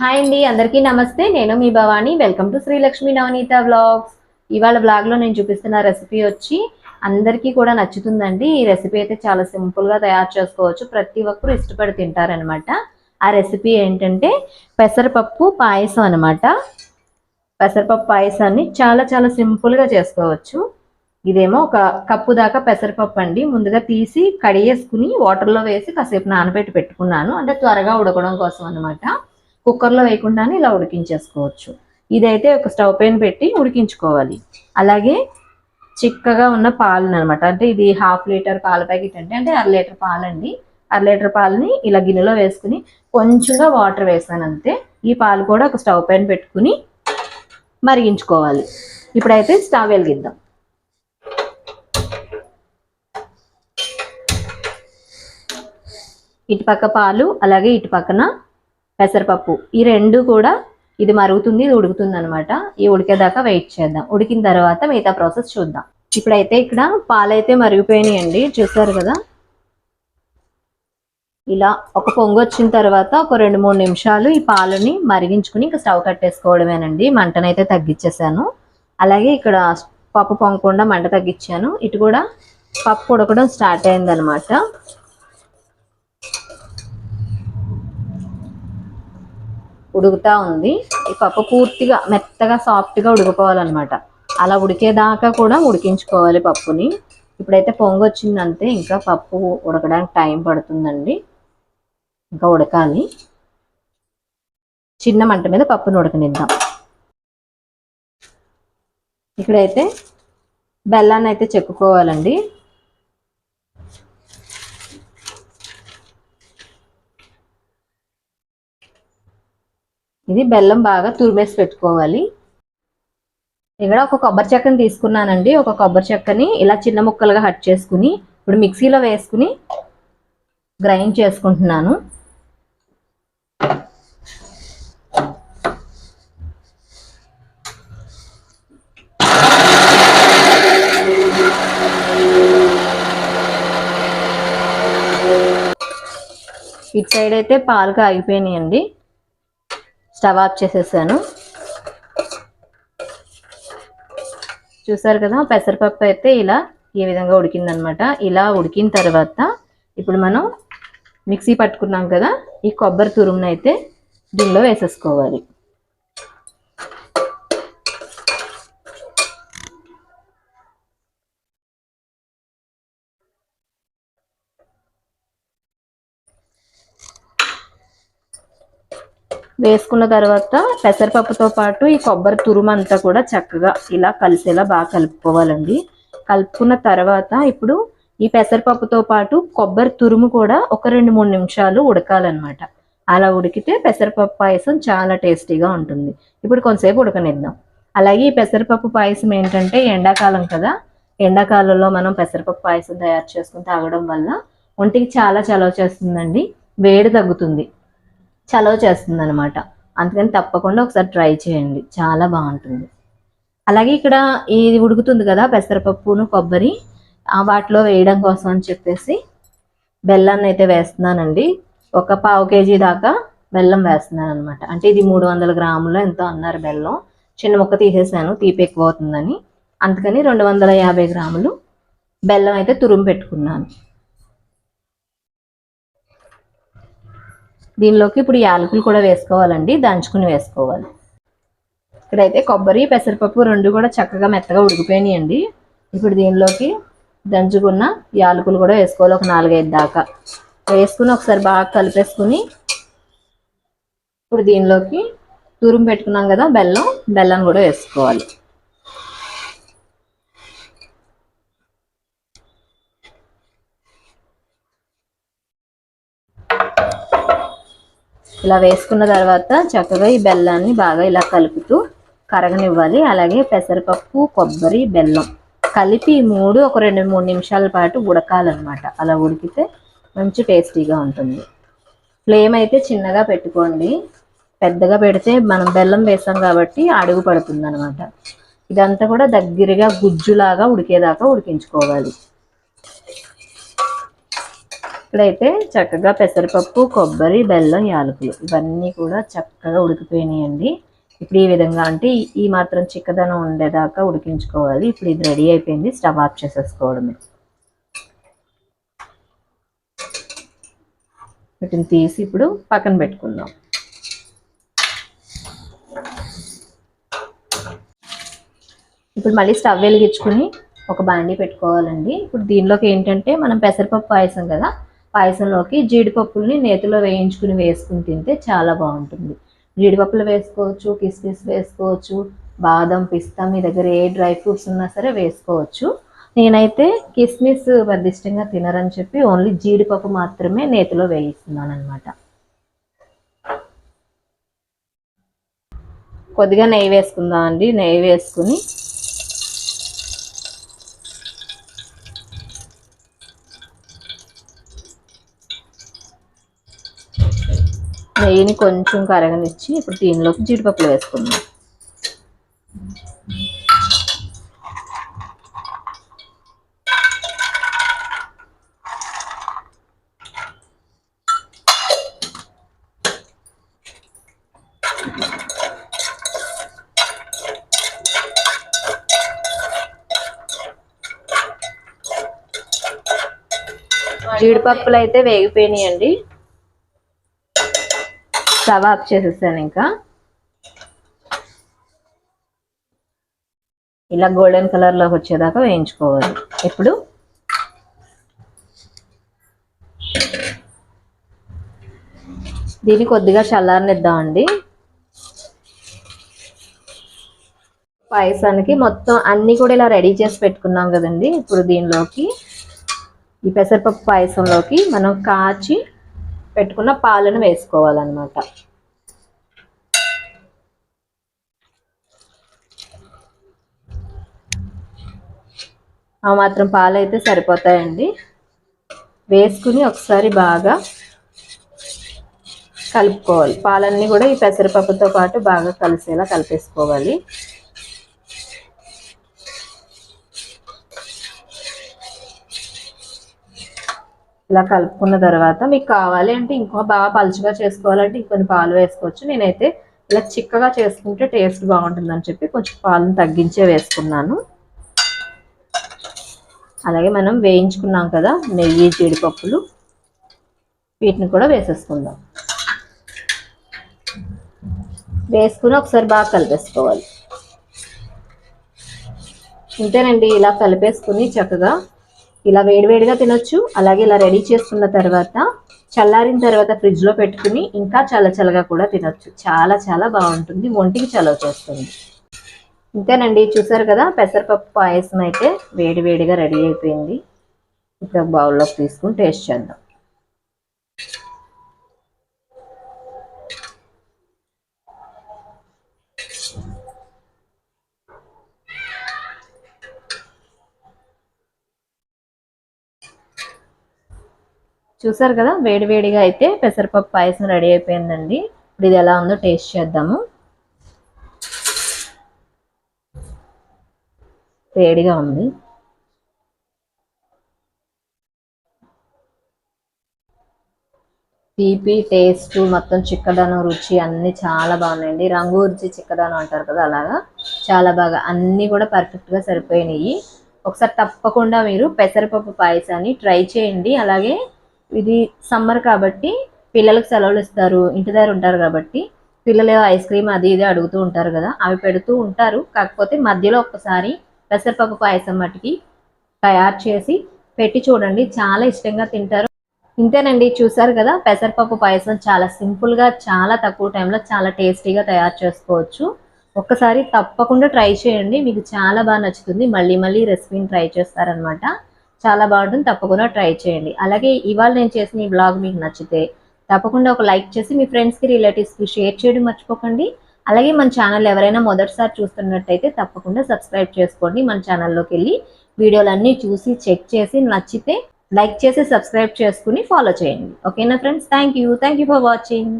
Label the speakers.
Speaker 1: Hi అండి అందరికీ నమస్తే. నేను మీ Bhavani. Welcome to Srilakshmi Navaneetha vlogs ఇవాళ బ్లాగ్లో నేను చూపిస్తున్న రెసిపీ వచ్చి అందరికీ కూడా నచ్చుతుందండి. ఈ రెసిపీ అయితే చాలా సింపుల్గా తయారు చేసుకోవచ్చు. ప్రతి ఒక్కరు ఇష్టపడి తింటారనమాట ఆ రెసిపీ ఏంటంటే పెసరపప్పు పాయసం అన్నమాట. పెసరపప్పు పాయసాన్ని చాలా చాలా సింపుల్గా చేసుకోవచ్చు. ఇదేమో ఒక కప్పు దాకా పెసరపప్పు అండి. ముందుగా తీసి కడిగేసుకుని వాటర్లో వేసి కాసేపు నానబెట్టి పెట్టుకున్నాను. అంటే త్వరగా ఉడకడం కోసం అనమాట కుక్కర్లో వేయకుండానే ఇలా ఉడికించేసుకోవచ్చు. ఇదైతే ఒక స్టవ్ పైన పెట్టి ఉడికించుకోవాలి. అలాగే చిక్కగా ఉన్న పాలను అనమాట అంటే ఇది హాఫ్ లీటర్ పాల ప్యాకెట్ అంటే అంటే అర లీటర్ పాలండి. అర లీటర్ పాలని ఇలా గిన్నెలో వేసుకుని కొంచెంగా వాటర్ వేసాను అంతే ఈ పాలు కూడా ఒక స్టవ్ పైన పెట్టుకుని మరిగించుకోవాలి. ఇప్పుడైతే స్టవ్ వెలిగిద్దాం. ఇటు పక్క పాలు అలాగే ఇటు పక్కన పెసరపప్పు. ఈ రెండు కూడా ఇది మరుగుతుంది ఇది ఉడుకుతుంది అనమాట ఈ ఉడికేదాకా వెయిట్ చేద్దాం. ఉడికిన తర్వాత మిగతా ప్రాసెస్ చూద్దాం. ఇప్పుడైతే ఇక్కడ పాలైతే మరిగిపోయినాయండి. చూసారు కదా? ఇలా ఒక పొంగు వచ్చిన తర్వాత ఒక రెండు మూడు నిమిషాలు ఈ పాలని మరిగించుకుని ఇంకా స్టవ్ కట్టేసుకోవడమేనండి. మంటనైతే తగ్గించేసాను అలాగే ఇక్కడ పప్పు పొంగకుండా మంట తగ్గించాను ఇటు కూడా పప్పు ఉడకడం స్టార్ట్ అయిందనమాట ఉడుకుతా ఉంది. ఈ పప్పు పూర్తిగా మెత్తగా సాఫ్ట్గా ఉడికిపోవాలన్నమాట. అలా ఉడికేదాకా కూడా ఉడికించుకోవాలి పప్పుని. ఇప్పుడైతే పొంగు వచ్చిందంటే ఇంకా పప్పు ఉడకడానికి టైం పడుతుందండి. ఇంకా ఉడకాలి. చిన్న మంట మీద పప్పుని ఉడకనిద్దాం. ఇక్కడైతే బెల్లాన్ని అయితే చెక్కుకోవాలండి. ఇది బెల్లం బాగా తురిమేసి పెట్టుకోవాలి. ఇక్కడ ఒక కొబ్బరి చెక్కని తీసుకున్నానండి. ఒక కొబ్బరి చెక్కని ఇలా చిన్న ముక్కలుగా కట్ చేసుకుని ఇప్పుడు మిక్సీలో వేసుకుని గ్రైండ్ చేసుకుంటున్నాను. ఇటు సైడ్ అయితే పాలు కాగిపోయినాయండి. స్టవ్ ఆఫ్ చేసేసాను. చూసారు కదా పెసరపప్పు అయితే ఇలా ఈ విధంగా ఉడికిందనమాట. ఇలా ఉడికిన తర్వాత ఇప్పుడు మనం మిక్సీ పట్టుకున్నాం కదా ఈ కొబ్బరి తురుమునైతే దీనిలో వేసేసుకోవాలి. వేసుకున్న తర్వాత పెసరపప్పుతో పాటు ఈ కొబ్బరి తురుము అంతా కూడా చక్కగా ఇలా కలిసేలా బాగా కలుపుకోవాలండి. కలుపుకున్న తర్వాత ఇప్పుడు ఈ పెసరపప్పుతో పాటు కొబ్బరి తురుము కూడా ఒక రెండు మూడు నిమిషాలు ఉడకాలన్నమాట. అలా ఉడికితే పెసరపప్పు పాయసం చాలా టేస్టీగా ఉంటుంది. ఇప్పుడు కొంతసేపు ఉడకనిద్దాం. అలాగే ఈ పెసరపప్పు పాయసం ఏంటంటే ఎండాకాలం కదా ఎండాకాలంలో మనం పెసరపప్పు పాయసం తయారు చేసుకుని తాగడం వల్ల ఒంటికి చాలా చలవ చేస్తుందండి. వేడి తగ్గుతుంది. చలవ చేస్తుంది అనమాట అందుకని తప్పకుండా ఒకసారి ట్రై చేయండి. చాలా బాగుంటుంది. అలాగే ఇక్కడ ఇది ఉడుకుతుంది కదా పెసరపప్పును కొబ్బరి వాటిలో వేయడం కోసం అని చెప్పేసి బెల్లాన్ని అయితే వేస్తున్నానండి. ఒక పావు కేజీ దాకా బెల్లం వేస్తున్నాను అనమాట అంటే ఇది మూడు వందల గ్రాములు ఎంతో అన్నారు బెల్లం. చిన్న ముక్క తీసేసాను తీపి ఎక్కువ అవుతుందని. అందుకని రెండు వందల యాభై గ్రాములు బెల్లం అయితే తురుము పెట్టుకున్నాను. దీనిలోకి ఇప్పుడు యాలకులు కూడా వేసుకోవాలండి దంచుకుని వేసుకోవాలి. ఇక్కడైతే కొబ్బరి పెసరపప్పు రెండు కూడా చక్కగా మెత్తగా ఉడికిపోయినాయండి. ఇప్పుడు దీనిలోకి దంచుకున్న యాలకులు కూడా వేసుకోవాలి ఒక నాలుగైదు దాకా. వేసుకుని ఒకసారి బాగా కలిపేసుకుని ఇప్పుడు దీనిలోకి తురుము పెట్టుకున్నాం కదా బెల్లం బెల్లం కూడా వేసుకోవాలి. ఇలా వేసుకున్న తర్వాత చక్కగా ఈ బెల్లాన్ని బాగా ఇలా కలుపుతూ కరగనివ్వాలి. అలాగే పెసరపప్పు కొబ్బరి బెల్లం కలిపి మూడు ఒక రెండు మూడు నిమిషాల పాటు ఉడకాలన్నమాట. అలా ఉడికితే మంచి టేస్టీగా ఉంటుంది. ఫ్లేమ్ అయితే చిన్నగా పెట్టుకోండి. పెద్దగా పెడితే మనం బెల్లం వేసాం కాబట్టి అడుగు పడుతుంది అనమాట ఇదంతా కూడా దగ్గరగా గుజ్జులాగా ఉడికేదాకా ఉడికించుకోవాలి. ఇక్కడైతే చక్కగా పెసరపప్పు కొబ్బరి బెల్లం యాలకులు. ఇవన్నీ కూడా చక్కగా ఉడికిపోయినాయండి. ఇప్పుడు ఈ విధంగా అంటే ఈ- మాత్రం చిక్కదనం ఉండేదాకా ఉడికించుకోవాలి. ఇప్పుడు ఇది రెడీ అయిపోయింది. స్టవ్ ఆఫ్ చేసేసుకోవడమే. వీటిని తీసి ఇప్పుడు పక్కన పెట్టుకుందాం. ఇప్పుడు మళ్ళీ స్టవ్ వెలిగించుకుని ఒక బాండీ పెట్టుకోవాలండి. ఇప్పుడు దీనిలోకి ఏంటంటే మనం పెసరపప్పు పాయసం కదా పాయసంలోకి జీడిపప్పుల్ని నేతిలో వేయించుకుని వేసుకుని తింటే చాలా బాగుంటుంది. జీడిపప్పులు వేసుకోవచ్చు కిస్మిస్ వేసుకోవచ్చు బాదం పిస్తా మీ దగ్గర ఏ డ్రై ఫ్రూట్స్ ఉన్నా సరే వేసుకోవచ్చు. నేనైతే కిస్మిస్ పెద్ద ఇష్టంగా తినరని చెప్పి ఓన్లీ జీడిపప్పు మాత్రమే నేతిలో వేయిస్తున్నాను అనమాట కొద్దిగా నెయ్యి వేసుకుందాం అండి నెయ్యి వేసుకుని నెయ్యిని కొంచెం కరగనిచ్చి ఇప్పుడు దీనిలోకి జీడిపప్పులు వేసుకుందాం. జీడిపప్పులు అయితే వేగిపోయినాయండి. స్టవ్ ఆఫ్ చేసేసాను ఇంకా. ఇలా గోల్డెన్ కలర్లోకి వచ్చేదాకా వేయించుకోవాలి. ఇప్పుడు దీన్ని కొద్దిగా చల్లారనిద్దామండి. పాయసానికి మొత్తం అన్ని కూడా ఇలా రెడీ చేసి పెట్టుకున్నాం కదండి. ఇప్పుడు దీనిలోకి ఈ పెసరపప్పు పాయసంలోకి మనం కాచి పెట్టుకున్న పాలను వేసుకోవాలన్నమాట. ఆ మాత్రం పాలు అయితే సరిపోతాయండి. వేసుకుని ఒకసారి బాగా కలుపుకోవాలి. పాలన్నీ కూడా ఈ పెసరపప్పుతో పాటు బాగా కలిసేలా కలిపేసుకోవాలి. ఇలా కలుపుకున్న తర్వాత మీకు కావాలి అంటే ఇంకో బాగా పలుచగా చేసుకోవాలంటే ఇంకొన్ని పాలు వేసుకోవచ్చు. నేనైతే ఇలా చిక్కగా చేసుకుంటే టేస్ట్ బాగుంటుందని చెప్పి కొంచెం పాలను తగ్గించే వేసుకున్నాను. అలాగే మనం వేయించుకున్నాం కదా నెయ్యి జీడిపప్పులు వీటిని కూడా వేసేసుకుందాం. వేసుకుని ఒకసారి బాగా కలిపేసుకోవాలి. ఇంతేనండి ఇలా కలిపేసుకుని చక్కగా ఇలా వేడివేడిగా తినొచ్చు. అలాగే ఇలా రెడీ చేసుకున్న తర్వాత చల్లారిన తర్వాత ఫ్రిడ్జ్లో పెట్టుకుని ఇంకా చల్ల చల్లగా కూడా తినొచ్చు. చాలా చాలా బాగుంటుంది. ఒంటికి చలవ చేస్తుంది. ఇంతేనండి. చూసారు కదా పెసరపప్పు పాయసం అయితే వేడి వేడిగా రెడీ అయిపోయింది. ఇప్పుడు బౌల్లోకి తీసుకుని టేస్ట్ చేద్దాం. చూసారు కదా వేడి వేడిగా అయితే పెసరపప్పు పాయసం రెడీ అయిపోయిందండి. ఇప్పుడు ఇది ఎలా ఉందో టేస్ట్ చేద్దాము. వేడిగా ఉంది. తీపి టేస్ట్ మొత్తం చిక్కదనం రుచి అన్ని చాలా బాగున్నాయండి. రంగు రుచి చిక్కదనం అంటారు కదా అలాగా. చాలా బాగా. అన్ని కూడా పర్ఫెక్ట్గా సరిపోయినాయి. ఒకసారి తప్పకుండా మీరు పెసరపప్పు పాయసాన్ని ట్రై చేయండి. అలాగే ఇది సమ్మర్ కాబట్టి పిల్లలకు సెలవులు ఇస్తారు ఇంటి దగ్గర ఉంటారు కాబట్టి పిల్లలు ఐస్ క్రీమ్ అది ఇది అడుగుతూ ఉంటారు కదా అవి పెడుతూ ఉంటారు. కాకపోతే మధ్యలో ఒక్కసారి పెసరపప్పు పాయసం మట్టికి తయారు చేసి పెట్టి చూడండి చాలా ఇష్టంగా తింటారు. ఇంతేనండి చూసారు కదా పెసరపప్పు పాయసం చాలా సింపుల్గా చాలా తక్కువ టైంలో చాలా టేస్టీగా తయారు చేసుకోవచ్చు. ఒక్కసారి తప్పకుండా ట్రై చేయండి మీకు చాలా బాగా నచ్చుతుంది. మళ్ళీ మళ్ళీ రెసిపీని ట్రై చేస్తారనమాట చాలా బాగుంటుంది. తప్పకుండా ట్రై చేయండి. అలాగే ఇవాళ నేను చేసిన ఈ బ్లాగ్ మీకు నచ్చితే తప్పకుండా ఒక లైక్ చేసి మీ ఫ్రెండ్స్కి రిలేటివ్స్కి షేర్ చేయడం మర్చిపోకండి. అలాగే మన ఛానల్ ఎవరైనా మొదటిసారి చూస్తున్నట్టయితే తప్పకుండా సబ్స్క్రైబ్ చేసుకోండి. మన ఛానల్లోకి వెళ్ళి వీడియోలన్నీ చూసి చెక్ చేసి నచ్చితే లైక్ చేసి సబ్స్క్రైబ్ చేసుకుని ఫాలో చేయండి. ఓకేనా friends? Thank you. Thank you for watching.